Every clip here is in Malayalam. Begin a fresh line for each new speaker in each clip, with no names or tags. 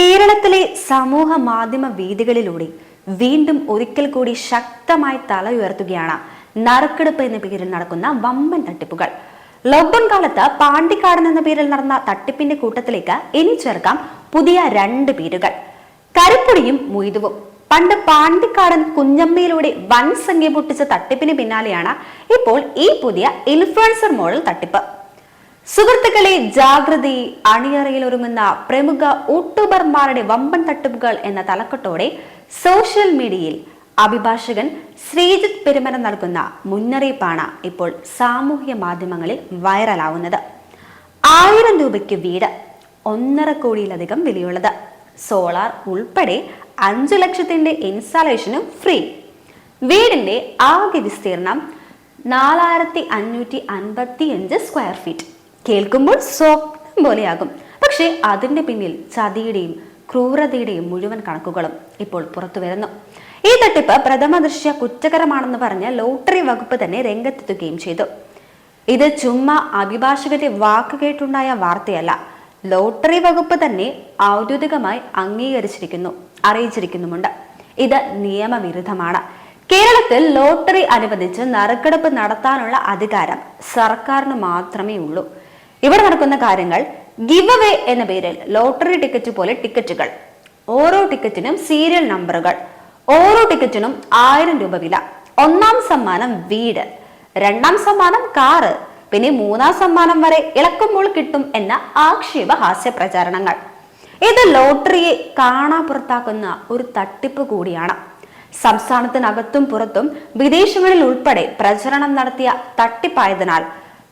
കേരളത്തിലെ സമൂഹ മാധ്യമ വേദികളിലൂടെ വീണ്ടും ഒരിക്കൽ കൂടി ശക്തമായി തല ഉയർത്തുകയാണ് നറുക്കെടുപ്പ് എന്ന പേരിൽ നടക്കുന്ന വമ്പൻ തട്ടിപ്പുകൾ. ലോക്ക്ഡൌൺ കാലത്ത് പാണ്ടിക്കാടൻ എന്ന പേരിൽ നടന്ന തട്ടിപ്പിന്റെ കൂട്ടത്തിലേക്ക് ഇനി ചേർക്കാം പുതിയ രണ്ട് പേരുകൾ. കരിപ്പൊടിയും മൊയ്തുവും. പണ്ട് പാണ്ടിക്കാടൻ കുഞ്ഞമ്മയിലൂടെ വൻ സംഖ്യ പൊട്ടിച്ച തട്ടിപ്പിന് പിന്നാലെയാണ് ഇപ്പോൾ ഈ പുതിയ ഇൻഫ്ലുവൻസർ മോഡൽ തട്ടിപ്പ്. സുഹൃത്തുക്കളെ ജാഗ്രതി അണിയറയിൽ ഒരുങ്ങുന്ന പ്രമുഖ യൂട്യൂബർമാരുടെ വമ്പൻ തട്ടിപ്പുകൾ എന്ന തലക്കെട്ടോടെ സോഷ്യൽ മീഡിയയിൽ അഭിഭാഷകൻ ശ്രീജിത്ത് പെരുമന നൽകുന്ന മുന്നറിയിപ്പാണ് ഇപ്പോൾ സാമൂഹ്യ മാധ്യമങ്ങളിൽ വൈറലാവുന്നത്. ആയിരം രൂപയ്ക്ക് വീട് ഒന്നര കോടിയിലധികം വിലയുള്ളത്. സോളാർ ഉൾപ്പെടെ അഞ്ചു ലക്ഷത്തിന്റെ ഇൻസ്റ്റാളേഷനും ഫ്രീ. വീടിന്റെ ആകെ വിസ്തീർണം നാലായിരത്തി അഞ്ഞൂറ്റി അൻപത്തി അഞ്ച് സ്ക്വയർ ഫീറ്റ്. കേൾക്കുമ്പോൾ സ്വപ്നം പോലെയാകും. പക്ഷേ അതിന്റെ പിന്നിൽ ചതിയുടെയും ക്രൂരതയുടെയും മുഴുവൻ കണക്കുകളും ഇപ്പോൾ പുറത്തു വരുന്നു. ഈ തട്ടിപ്പ് പ്രഥമ ദൃശ്യ കുറ്റകരമാണെന്ന് പറഞ്ഞ ലോട്ടറി വകുപ്പ് തന്നെ രംഗത്തെത്തുകയും ചെയ്തു. ഇത് ചുമ്മാ അഭിഭാഷകന്റെ വാക്ക് കേട്ടുണ്ടായ വാർത്തയല്ല. ലോട്ടറി വകുപ്പ് തന്നെ ഔദ്യോഗികമായി അംഗീകരിച്ചിരിക്കുന്നു അറിയിച്ചിരിക്കുന്നുമുണ്ട്. ഇത് നിയമവിരുദ്ധമാണ്. കേരളത്തിൽ ലോട്ടറി അനുവദിച്ച് നറുക്കെടുപ്പ് നടത്താനുള്ള അധികാരം സർക്കാരിന് മാത്രമേ ഉള്ളൂ ഇവിടെ നടക്കുന്ന കാര്യങ്ങൾ ഗിവ് അവേ എന്ന പേരിൽ ലോട്ടറി ടിക്കറ്റ് പോലെ ടിക്കറ്റുകൾ ഓരോ ടിക്കറ്റിനും സീരിയൽ നമ്പറുകൾ ഓരോ ടിക്കറ്റിനും ആയിരം രൂപ വില. ഒന്നാം സമ്മാനം വീട്. രണ്ടാം സമ്മാനം കാറ് പിന്നെ മൂന്നാം സമ്മാനം വരെ ഇളക്കുമ്പോൾ കിട്ടും എന്ന ആക്ഷേപ ഹാസ്യ പ്രചാരണങ്ങൾ. ഇത് ലോട്ടറിയെ കാണാപ്പുറത്താക്കുന്ന ഒരു തട്ടിപ്പ് കൂടിയാണ്. സംസ്ഥാനത്തിനകത്തും പുറത്തും വിദേശങ്ങളിൽ ഉൾപ്പെടെ പ്രചരണം നടത്തിയ തട്ടിപ്പായതിനാൽ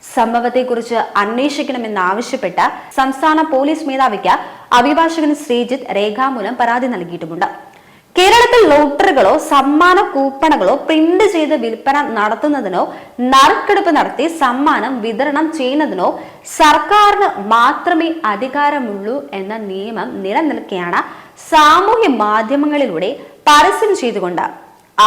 സംഭവത്തെക്കുറിച്ച് അന്വേഷിക്കണമെന്നാവശ്യപ്പെട്ട് സംസ്ഥാന പോലീസ് മേധാവിക്ക് അഭിഭാഷകൻ ശ്രീജിത്ത് രേഖാമൂലം പരാതി നൽകിയിട്ടുമുണ്ട്. കേരളത്തിൽ ലോട്ടറികളോ സമ്മാന കൂപ്പണുകളോ പ്രിന്റ് ചെയ്ത് വിൽപ്പന നടത്തുന്നതിനോ നറുക്കെടുപ്പ് നടത്തി സമ്മാനം വിതരണം ചെയ്യുന്നതിനോ സർക്കാരിന് മാത്രമേ അധികാരമുള്ളൂ എന്ന നിയമം നിലനിൽക്കെയാണ് സാമൂഹ്യ മാധ്യമങ്ങളിലൂടെ പരസ്യം ചെയ്തുകൊണ്ട്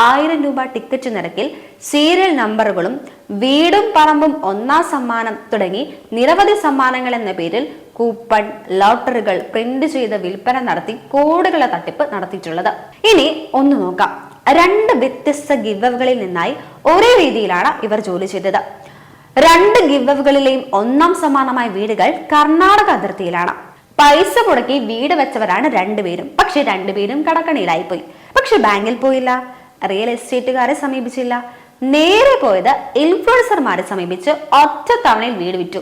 ആയിരം രൂപ ടിക്കറ്റ് നിരക്കിൽ സീരിയൽ നമ്പറുകളും വീടും പറമ്പും ഒന്നാം സമ്മാനം തുടങ്ങി നിരവധി സമ്മാനങ്ങൾ എന്ന പേരിൽ കൂപ്പൺ ലോട്ടറികൾ പ്രിന്റ് ചെയ്ത് വിൽപ്പന നടത്തി കോടികളെ തട്ടിപ്പ് നടത്തിയിട്ടുള്ളത്. ഇനി ഒന്ന് നോക്കാം. രണ്ട് വ്യത്യസ്ത ഗിവകളിൽ നിന്നായി ഒരേ രീതിയിലാണ് ഇവർ ജോലി ചെയ്തത്. രണ്ട് ഗിവകളിലെയും ഒന്നാം സമ്മാനമായ വീടുകൾ കർണാടക അതിർത്തിയിലാണ്. പൈസ മുടക്കി വീട് വെച്ചവരാണ് രണ്ടുപേരും പക്ഷെ രണ്ടുപേരും കടക്കണിയിലായി പോയി പക്ഷെ ബാങ്കിൽ പോയില്ല. റിയൽ എസ്റ്റേറ്റുകാരെ സമീപിച്ചില്ല. നേരെ പോയത് ഇൻഫ്ലുവൻസർമാരെ സമീപിച്ച് ഒറ്റ തവണയിൽ വീട് വിറ്റു.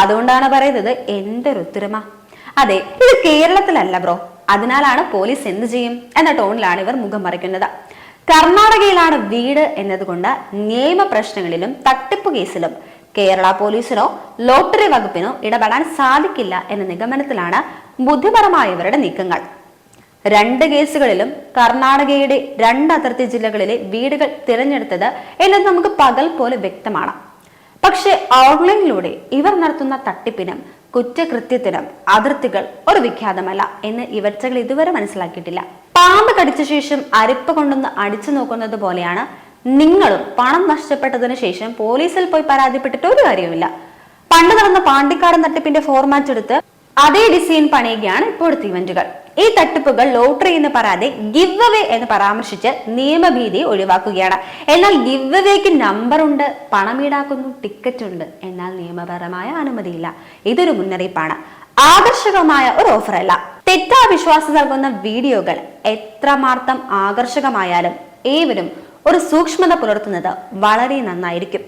അതുകൊണ്ടാണ് പറയുന്നത് എന്റെ ഒരു ഒത്തൊരുമ അതെ ഇത് കേരളത്തിലല്ല ബ്രോ. അതിനാലാണ് പോലീസ് എന്ത് ചെയ്യും എന്ന ടോണിലാണ് ഇവർ മുഖം മറിക്കുന്നത് കർണാടകയിലാണ് വീട് എന്നതുകൊണ്ട് നിയമ പ്രശ്നങ്ങളിലും തട്ടിപ്പ് കേസിലും കേരള പോലീസിനോ ലോട്ടറി വകുപ്പിനോ ഇടപെടാൻ സാധിക്കില്ല എന്ന നിഗമനത്തിലാണ് ബുദ്ധിപരമായവരുടെ നീക്കങ്ങൾ. രണ്ട് കേസുകളിലും കർണാടകയുടെ രണ്ട് അതിർത്തി ജില്ലകളിലെ വീടുകൾ തിരഞ്ഞെടുത്തത് എന്നത് നമുക്ക് പകൽ പോലെ വ്യക്തമാണ്. പക്ഷേ ഓൺലൈനിലൂടെ ഇവർ നടത്തുന്ന തട്ടിപ്പിനും കുറ്റകൃത്യത്തിനും അതിർത്തികൾ ഒരു വിഖ്യാതമല്ല എന്ന് ഇവർച്ചകൾ ഇതുവരെ മനസ്സിലാക്കിയിട്ടില്ല. പാമ്പ് കടിച്ച ശേഷം അരിപ്പ് കൊണ്ടൊന്ന് അടിച്ചു നോക്കുന്നത് പോലെയാണ് നിങ്ങളും പണം നഷ്ടപ്പെട്ടതിന് ശേഷം പോലീസിൽ പോയി പരാതിപ്പെട്ടിട്ട് ഒരു കാര്യവുമില്ല. പണ്ട് നടന്ന പാണ്ടിക്കാടൻ തട്ടിപ്പിന്റെ ഫോർമാറ്റ് എടുത്ത് അതേ ഡിസൈൻ പണിയുകയാണ് ഇപ്പോഴത്തെ ഇവന്റുകൾ ഈ തട്ടിപ്പുകൾ ലോട്ടറി എന്ന് പറയാതെ ഗിവ് അവേ എന്ന് പരാമർശിച്ച് നിയമഭീതി ഒഴിവാക്കുകയാണ്. എന്നാൽ ഗിവ് അവേക്ക് നമ്പർ ഉണ്ട് പണം ഈടാക്കുന്നു ടിക്കറ്റ് ഉണ്ട് എന്നാൽ നിയമപരമായ അനുമതിയില്ല. ഇതൊരു മുന്നറിയിപ്പാണ്. ആകർഷകമായ ഒരു ഓഫറല്ല തെറ്റാ വിശ്വാസം നൽകുന്ന വീഡിയോകൾ എത്രമാത്രം ആകർഷകമായാലും ഏവരും ഒരു സൂക്ഷ്മത പുലർത്തുന്നത് വളരെ നന്നായിരിക്കും.